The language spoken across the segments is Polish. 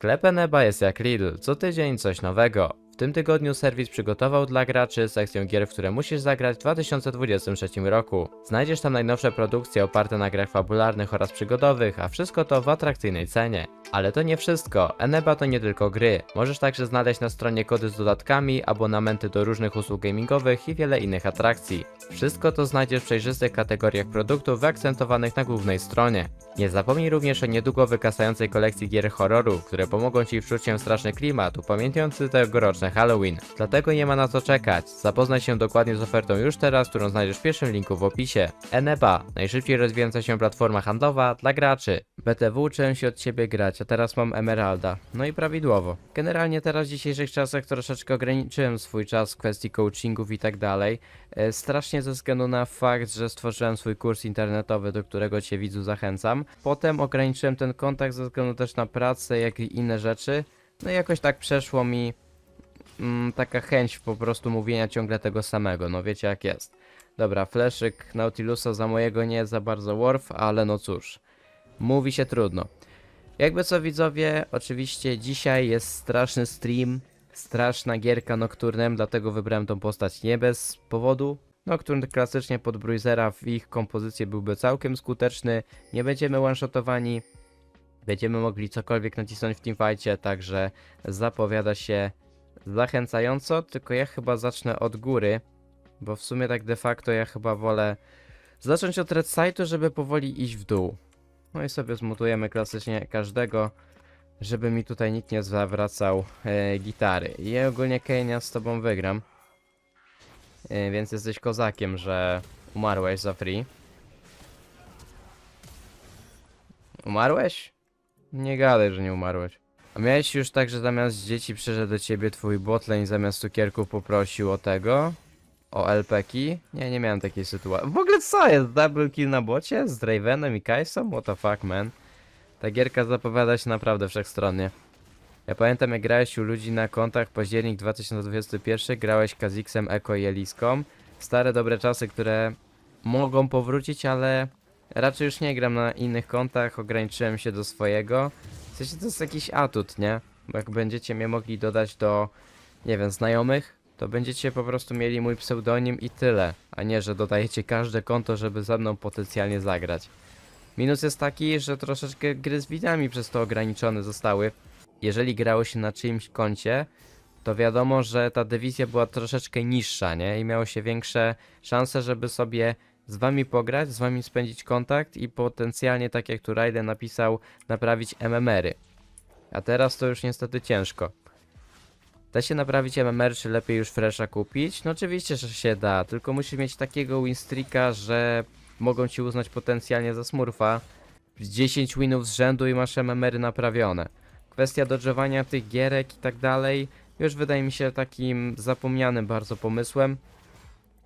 Sklep Eneba jest jak Lidl, co tydzień coś nowego. W tym tygodniu serwis przygotował dla graczy sekcję gier, w które musisz zagrać w 2023 roku. Znajdziesz tam najnowsze produkcje oparte na grach fabularnych oraz przygodowych, a wszystko to w atrakcyjnej cenie. Ale to nie wszystko, Eneba to nie tylko gry. Możesz także znaleźć na stronie kody z dodatkami, abonamenty do różnych usług gamingowych i wiele innych atrakcji. Wszystko to znajdziesz w przejrzystych kategoriach produktów wyakcentowanych na głównej stronie. Nie zapomnij również o niedługo wykasającej kolekcji gier horroru, które pomogą Ci wczuć się w straszny klimat, upamiętniający tegoroczne Halloween. Dlatego nie ma na co czekać. Zapoznaj się dokładnie z ofertą już teraz, którą znajdziesz w pierwszym linku w opisie. Eneba, najszybciej rozwijająca się platforma handlowa dla graczy. BTW się od Ciebie grać, a teraz mam Emeralda. No i prawidłowo. Generalnie teraz w dzisiejszych czasach troszeczkę ograniczyłem swój czas w kwestii coachingów i tak dalej. E, Strasznie ze względu na fakt, że stworzyłem swój kurs internetowy, do którego Cię widzu zachęcam. Potem ograniczyłem ten kontakt ze względu też na pracę, jak i inne rzeczy. No i jakoś tak przeszło mi mm, taka chęć po prostu mówienia ciągle tego samego, no wiecie jak jest. Dobra, fleszyk Nautilusa za mojego nie za bardzo worth, ale no cóż. Mówi się trudno. Jakby co widzowie, oczywiście dzisiaj jest straszny stream, straszna gierka Nocturnem, dlatego wybrałem tą postać nie bez powodu. Nocturne klasycznie pod Bruisera w ich kompozycji byłby całkiem skuteczny, nie będziemy one-shotowani, będziemy mogli cokolwiek nacisnąć w teamfightie, także zapowiada się zachęcająco, tylko ja chyba zacznę od góry, bo w sumie tak de facto ja chyba wolę zacząć od red side'u, żeby powoli iść w dół. No i sobie zmutujemy klasycznie każdego, żeby mi tutaj nikt nie zawracał e, gitary. I ogólnie Kenia z tobą wygram. E, więc jesteś kozakiem, że umarłeś za free. Umarłeś? Nie gadaj, że nie umarłeś. A miałeś już tak, że zamiast dzieci przyszedł do ciebie twój botlane zamiast cukierków poprosił o tego? O LPki? Nie, nie miałem takiej sytuacji. W ogóle co jest? Double kill na bocie? Z Dravenem i Kai'Są? What the fuck, man? Ta gierka zapowiada się naprawdę wszechstronnie. Ja pamiętam jak grałeś u ludzi na kontach październik 2021, grałeś Kazixem, Eko i Eliską. Stare dobre czasy, które mogą powrócić, ale raczej już nie gram na innych kontach, ograniczyłem się do swojego. W sensie to jest jakiś atut, nie? Bo jak będziecie mnie mogli dodać do, nie wiem, znajomych, to będziecie po prostu mieli mój pseudonim i tyle, a nie, że dodajecie każde konto, żeby ze mną potencjalnie zagrać. Minus jest taki, że troszeczkę gry z widzami przez to ograniczone zostały. Jeżeli grało się na czyimś koncie, to wiadomo, że ta dywizja była troszeczkę niższa, nie? I miało się większe szanse, żeby sobie z wami pograć, z wami spędzić kontakt i potencjalnie, tak jak tu Raiden napisał, naprawić MMR-y. A teraz to już niestety ciężko. Da się naprawić MMR, czy lepiej już Fresha kupić? No oczywiście, że się da, tylko musisz mieć takiego winstreaka, że mogą ci uznać potencjalnie za smurfa. Z 10 winów z rzędu i masz MMR naprawione. Kwestia dodżowania tych gierek i tak dalej, już wydaje mi się takim zapomnianym bardzo pomysłem.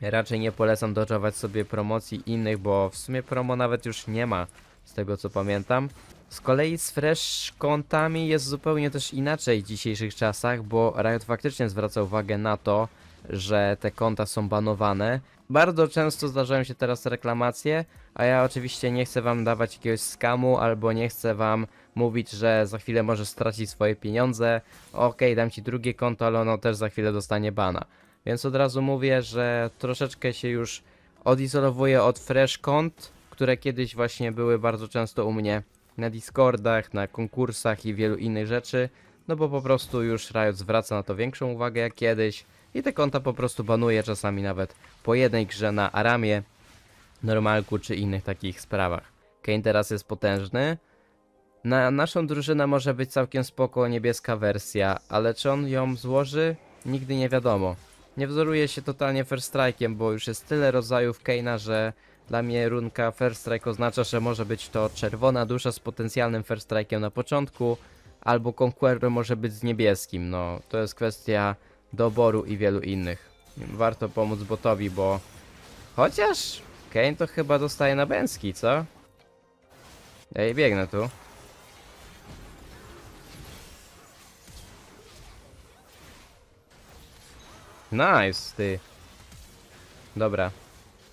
Raczej nie polecam dodżować sobie promocji innych, bo w sumie promo nawet już nie ma, z tego co pamiętam. Z kolei z fresh kontami jest zupełnie też inaczej w dzisiejszych czasach, bo Riot faktycznie zwraca uwagę na to, że te konta są banowane. Bardzo często zdarzają się teraz reklamacje, a ja oczywiście nie chcę wam dawać jakiegoś skamu, albo nie chcę wam mówić, że za chwilę możesz stracić swoje pieniądze. Okej, dam ci drugie konto, ale ono też za chwilę dostanie bana. Więc od razu mówię, że troszeczkę się już odizolowuję od fresh kont, które kiedyś właśnie były bardzo często u mnie na Discordach, na konkursach i wielu innych rzeczy, no bo po prostu już Riot zwraca na to większą uwagę jak kiedyś i te konta po prostu banuje czasami nawet po jednej grze na Aramie, Normalku czy innych takich sprawach. Kane teraz jest potężny. Na naszą drużynę może być całkiem spoko niebieska wersja, ale czy on ją złoży? Nigdy nie wiadomo. Nie wzoruje się totalnie First Strike'iem, bo już jest tyle rodzajów Kane'a, że dla mnie runka First Strike oznacza, że może być to czerwona dusza z potencjalnym First Strike'iem na początku, albo Conqueror może być z niebieskim. No, to jest kwestia doboru i wielu innych. Warto pomóc botowi, bo chociaż Kane to chyba dostaje na bęski, co? Ej, biegnę tu. Nice, ty. Dobra,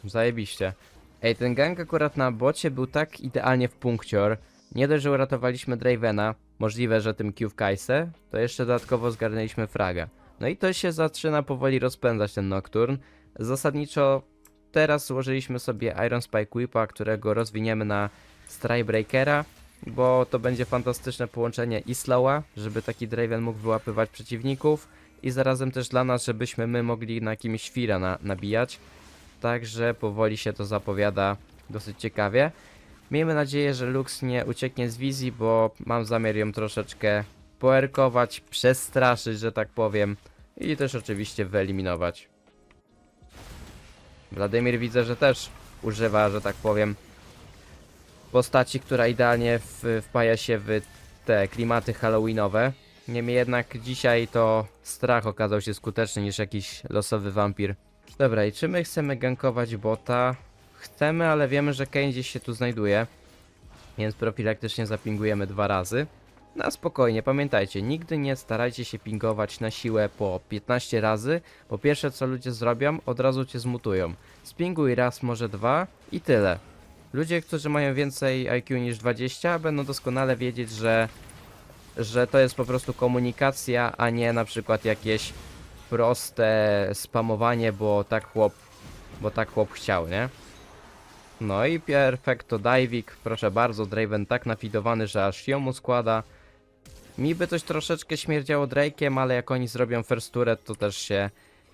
zajebiście. Ej, ten gang akurat na bocie był tak idealnie w punkcior, Nie dość, że uratowaliśmy Dravena, możliwe, że tym Q w Kajsę, to jeszcze dodatkowo zgarnęliśmy fraga. No i to się zaczyna powoli rozpędzać ten Nocturne. Zasadniczo teraz złożyliśmy sobie Iron Spike Whipa, którego rozwiniemy na Strybreakera, bo to będzie fantastyczne połączenie i slowa, żeby taki Draven mógł wyłapywać przeciwników i zarazem też dla nas, żebyśmy my mogli na jakimś świra na, nabijać. Także powoli się to zapowiada dosyć ciekawie. Miejmy nadzieję, że Lux nie ucieknie z wizji, bo mam zamiar ją troszeczkę poerkować, przestraszyć, że tak powiem. I też oczywiście wyeliminować. Wladimir widzę, że też używa, że tak powiem, postaci, która idealnie wpaja się w te klimaty halloweenowe. Niemniej jednak dzisiaj to strach okazał się skuteczny niż jakiś losowy wampir. Dobra, i czy my chcemy gankować bota? Chcemy, ale wiemy, że Kane gdzieś się tu znajduje. Więc profilaktycznie zapingujemy dwa razy. Na spokojnie, pamiętajcie, nigdy nie starajcie się pingować na siłę po 15 razy, bo pierwsze co ludzie zrobią, od razu cię zmutują. Spinguj raz, może dwa i tyle. Ludzie, którzy mają więcej IQ niż 20, będą doskonale wiedzieć, że, że to jest po prostu komunikacja, a nie na przykład jakieś proste spamowanie, bo tak chłop, bo tak chłop chciał, nie? No i perfecto diving, proszę bardzo, Draven tak nafidowany, że aż ją mu składa. Mi by coś troszeczkę śmierdziało Drake'iem, ale jak oni zrobią first turret, to też się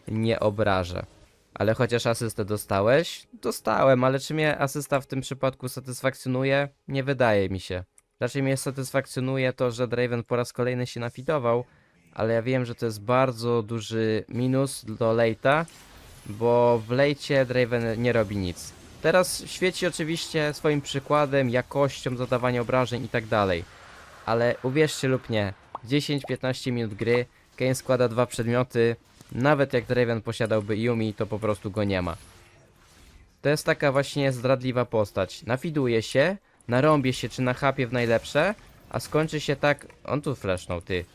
nie obrażę. Ale chociaż asystę dostałeś? Dostałem, ale czy mnie asysta w tym przypadku satysfakcjonuje? Nie wydaje mi się. Raczej mnie satysfakcjonuje to, że Draven po raz kolejny się nafidował, ale ja wiem, że to jest bardzo duży minus do late'a, bo w lejcie Draven nie robi nic. Teraz świeci oczywiście swoim przykładem, jakością zadawania obrażeń i tak dalej. Ale uwierzcie lub nie, 10-15 minut gry, Kane składa dwa przedmioty, nawet jak Draven posiadałby Yumi, to po prostu go nie ma. To jest taka właśnie zdradliwa postać. Nafiduje się, narąbie się czy nachapie w najlepsze, a skończy się tak... On tu flashnął, ty.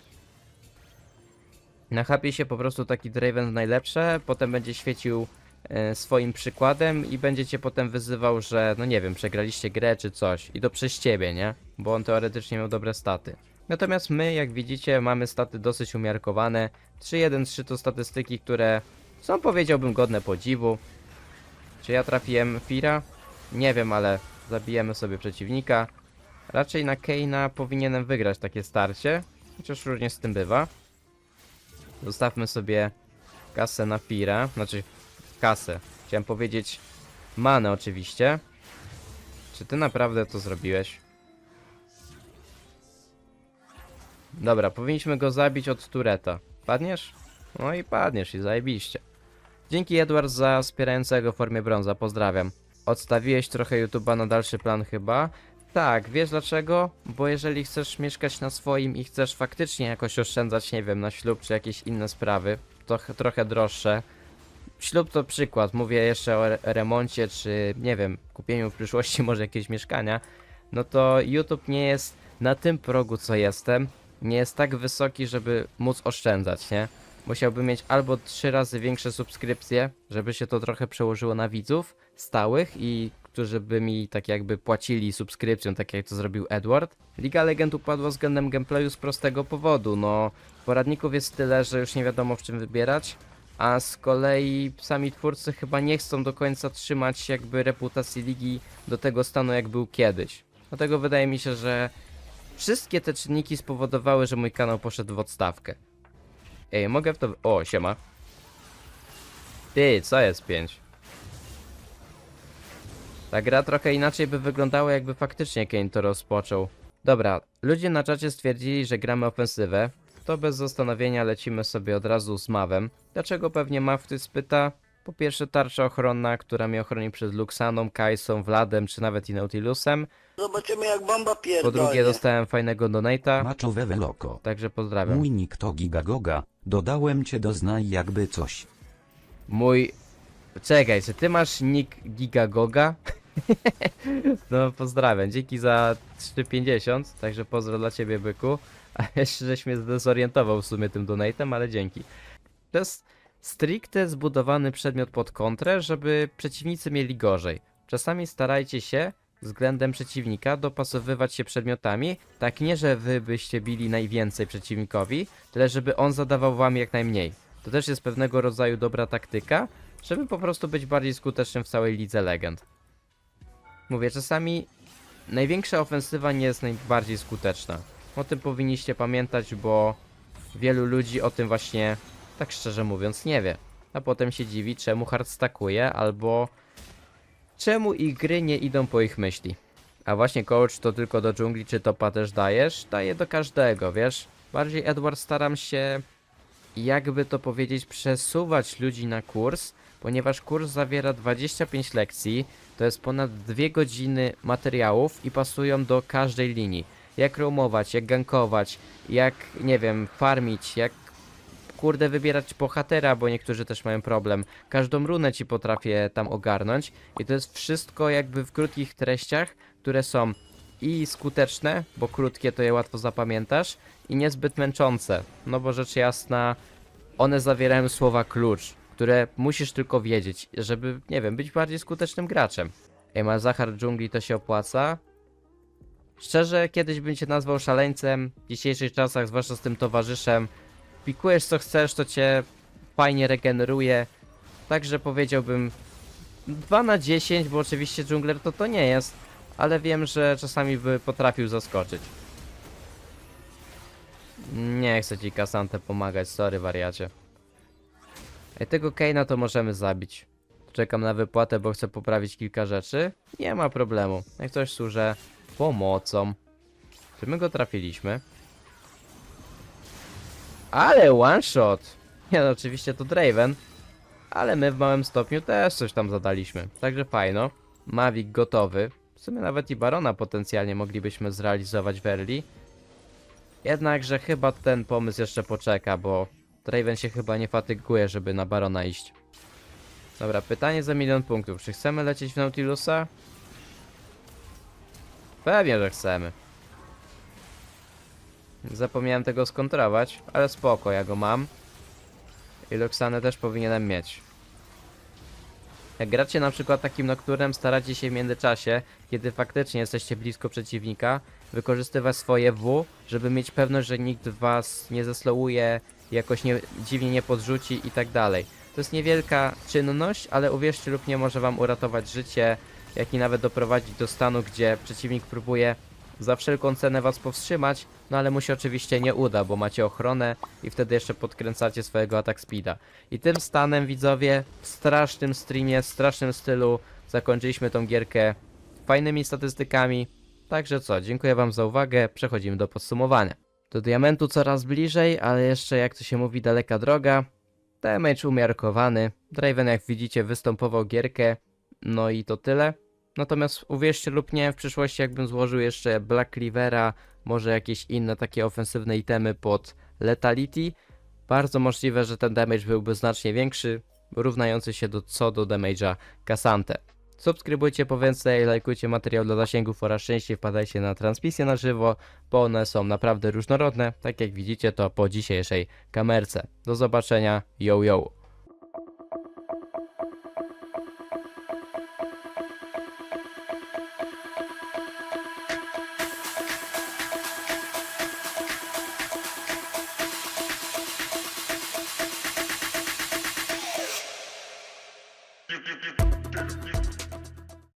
Nachapie się po prostu taki Draven w najlepsze, potem będzie świecił e, swoim przykładem i będzie cię potem wyzywał, że no nie wiem, przegraliście grę czy coś i to przez ciebie, nie? Bo on teoretycznie miał dobre staty. Natomiast my, jak widzicie, mamy staty dosyć umiarkowane. 3-1-3 to statystyki, które są powiedziałbym godne podziwu. Czy ja trafiłem Fira? Nie wiem, ale zabijemy sobie przeciwnika. Raczej na Keina powinienem wygrać takie starcie, chociaż różnie z tym bywa. Zostawmy sobie kasę na Fira, znaczy kasę. Chciałem powiedzieć manę oczywiście. Czy ty naprawdę to zrobiłeś? Dobra, powinniśmy go zabić od tureta. Padniesz? No i padniesz i zajebiście. Dzięki Edward za wspierającego w formie brąza, pozdrawiam. Odstawiłeś trochę YouTube'a na dalszy plan chyba? Tak, wiesz dlaczego? Bo jeżeli chcesz mieszkać na swoim i chcesz faktycznie jakoś oszczędzać, nie wiem, na ślub czy jakieś inne sprawy, to ch- trochę droższe. Ślub to przykład, mówię jeszcze o re- remoncie czy, nie wiem, kupieniu w przyszłości może jakiegoś mieszkania, no to YouTube nie jest na tym progu co jestem, nie jest tak wysoki, żeby móc oszczędzać, nie? Musiałbym mieć albo trzy razy większe subskrypcje, żeby się to trochę przełożyło na widzów stałych i którzy by mi tak jakby płacili subskrypcją, tak jak to zrobił Edward. Liga Legend upadła względem gameplayu z prostego powodu, no poradników jest tyle, że już nie wiadomo w czym wybierać, a z kolei sami twórcy chyba nie chcą do końca trzymać jakby reputacji ligi do tego stanu jak był kiedyś. Dlatego wydaje mi się, że wszystkie te czynniki spowodowały, że mój kanał poszedł w odstawkę. Ej, mogę w to... O, siema. Ty, co jest 5? Ta gra trochę inaczej by wyglądała, jakby faktycznie Kane to rozpoczął. Dobra, ludzie na czacie stwierdzili, że gramy ofensywę. To bez zastanowienia lecimy sobie od razu z Mawem. Dlaczego pewnie Maw ty spyta? Po pierwsze tarcza ochronna, która mnie ochroni przed Luxaną, Kajsą, Vladem czy nawet i Nautilusem. Zobaczymy jak bomba Po pierdolnie. drugie dostałem fajnego donate'a, Maczowe weloko. także pozdrawiam. Mój nick to Gigagoga. Dodałem cię do znaj jakby coś. Mój. Czekaj, czy ty masz nick Gigagoga? no pozdrawiam, dzięki za 3,50, także pozdro dla ciebie byku. A jeszcze żeś mnie zdezorientował w sumie tym donatem, ale dzięki. To jest stricte zbudowany przedmiot pod kontrę, żeby przeciwnicy mieli gorzej. Czasami starajcie się względem przeciwnika, dopasowywać się przedmiotami, tak nie, że wy byście bili najwięcej przeciwnikowi, tyle żeby on zadawał wam jak najmniej. To też jest pewnego rodzaju dobra taktyka, żeby po prostu być bardziej skutecznym w całej lidze legend. Mówię, czasami największa ofensywa nie jest najbardziej skuteczna. O tym powinniście pamiętać, bo wielu ludzi o tym właśnie, tak szczerze mówiąc, nie wie. A potem się dziwi, czemu hard stakuje, albo czemu ich gry nie idą po ich myśli. A właśnie coach to tylko do dżungli, czy topa też dajesz? Daję do każdego, wiesz? Bardziej Edward staram się, jakby to powiedzieć, przesuwać ludzi na kurs, ponieważ kurs zawiera 25 lekcji, to jest ponad 2 godziny materiałów i pasują do każdej linii. Jak roamować, jak gankować, jak, nie wiem, farmić, jak kurde wybierać bohatera, bo niektórzy też mają problem. Każdą runę ci potrafię tam ogarnąć i to jest wszystko jakby w krótkich treściach, które są i skuteczne, bo krótkie to je łatwo zapamiętasz i niezbyt męczące, no bo rzecz jasna one zawierają słowa klucz, które musisz tylko wiedzieć, żeby, nie wiem, być bardziej skutecznym graczem. Ej, ma Zachar dżungli to się opłaca? Szczerze, kiedyś bym cię nazwał szaleńcem, w dzisiejszych czasach, zwłaszcza z tym towarzyszem, pikujesz co chcesz, to cię fajnie regeneruje, także powiedziałbym 2 na 10, bo oczywiście dżungler to to nie jest, ale wiem, że czasami by potrafił zaskoczyć. Nie chcę ci Kasantę pomagać, sorry wariacie. Ej, tego Keina to możemy zabić. Czekam na wypłatę, bo chcę poprawić kilka rzeczy. Nie ma problemu. Jak coś służę pomocą. Czy my go trafiliśmy? Ale one shot! Nie no, oczywiście to Draven. Ale my w małym stopniu też coś tam zadaliśmy. Także fajno. Mavic gotowy. W sumie nawet i Barona potencjalnie moglibyśmy zrealizować w early. Jednakże chyba ten pomysł jeszcze poczeka, bo Draven się chyba nie fatyguje, żeby na Barona iść. Dobra, pytanie za milion punktów. Czy chcemy lecieć w Nautilusa? Pewnie, że chcemy. Zapomniałem tego skontrować, ale spoko, ja go mam. I Luxanę też powinienem mieć. Jak gracie na przykład takim nocturnem, staracie się w międzyczasie, kiedy faktycznie jesteście blisko przeciwnika, wykorzystywać swoje W, żeby mieć pewność, że nikt was nie zeslowuje, jakoś nie, dziwnie nie podrzuci i tak dalej. To jest niewielka czynność, ale uwierzcie lub nie może wam uratować życie, jak i nawet doprowadzić do stanu, gdzie przeciwnik próbuje za wszelką cenę was powstrzymać, no ale mu się oczywiście nie uda, bo macie ochronę i wtedy jeszcze podkręcacie swojego atak speeda. I tym stanem widzowie, w strasznym streamie, w strasznym stylu zakończyliśmy tą gierkę fajnymi statystykami. Także co, dziękuję wam za uwagę, przechodzimy do podsumowania. Do diamentu coraz bliżej, ale jeszcze jak to się mówi daleka droga. Damage umiarkowany. Draven jak widzicie występował gierkę, no i to tyle. Natomiast uwierzcie lub nie, w przyszłości jakbym złożył jeszcze Black Cleavera, może jakieś inne takie ofensywne itemy pod Letality, bardzo możliwe, że ten damage byłby znacznie większy, równający się do co do damage'a Kasante. Subskrybujcie po więcej, lajkujcie materiał dla zasięgów oraz częściej wpadajcie na transmisje na żywo, bo one są naprawdę różnorodne, tak jak widzicie to po dzisiejszej kamerce. Do zobaczenia, yo yo!